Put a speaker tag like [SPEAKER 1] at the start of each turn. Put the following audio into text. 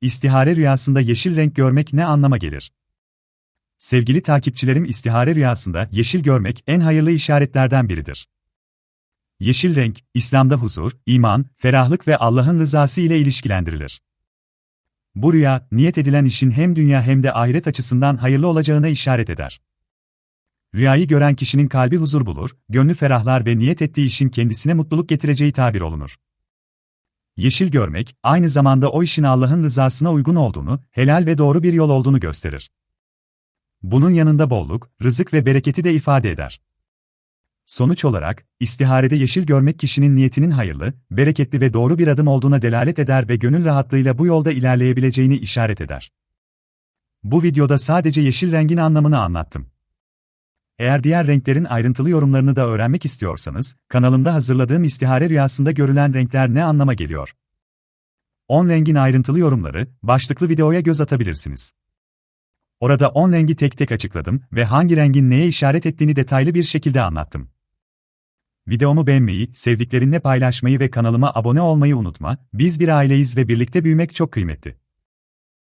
[SPEAKER 1] istihare rüyasında yeşil renk görmek ne anlama gelir? Sevgili takipçilerim istihare rüyasında yeşil görmek en hayırlı işaretlerden biridir. Yeşil renk, İslam'da huzur, iman, ferahlık ve Allah'ın rızası ile ilişkilendirilir. Bu rüya, niyet edilen işin hem dünya hem de ahiret açısından hayırlı olacağına işaret eder. Rüyayı gören kişinin kalbi huzur bulur, gönlü ferahlar ve niyet ettiği işin kendisine mutluluk getireceği tabir olunur. Yeşil görmek, aynı zamanda o işin Allah'ın rızasına uygun olduğunu, helal ve doğru bir yol olduğunu gösterir. Bunun yanında bolluk, rızık ve bereketi de ifade eder. Sonuç olarak, istiharede yeşil görmek kişinin niyetinin hayırlı, bereketli ve doğru bir adım olduğuna delalet eder ve gönül rahatlığıyla bu yolda ilerleyebileceğini işaret eder. Bu videoda sadece yeşil rengin anlamını anlattım. Eğer diğer renklerin ayrıntılı yorumlarını da öğrenmek istiyorsanız, kanalımda hazırladığım istihare rüyasında görülen renkler ne anlama geliyor? 10 rengin ayrıntılı yorumları, başlıklı videoya göz atabilirsiniz. Orada 10 rengi tek tek açıkladım ve hangi rengin neye işaret ettiğini detaylı bir şekilde anlattım. Videomu beğenmeyi, sevdiklerinle paylaşmayı ve kanalıma abone olmayı unutma, biz bir aileyiz ve birlikte büyümek çok kıymetli.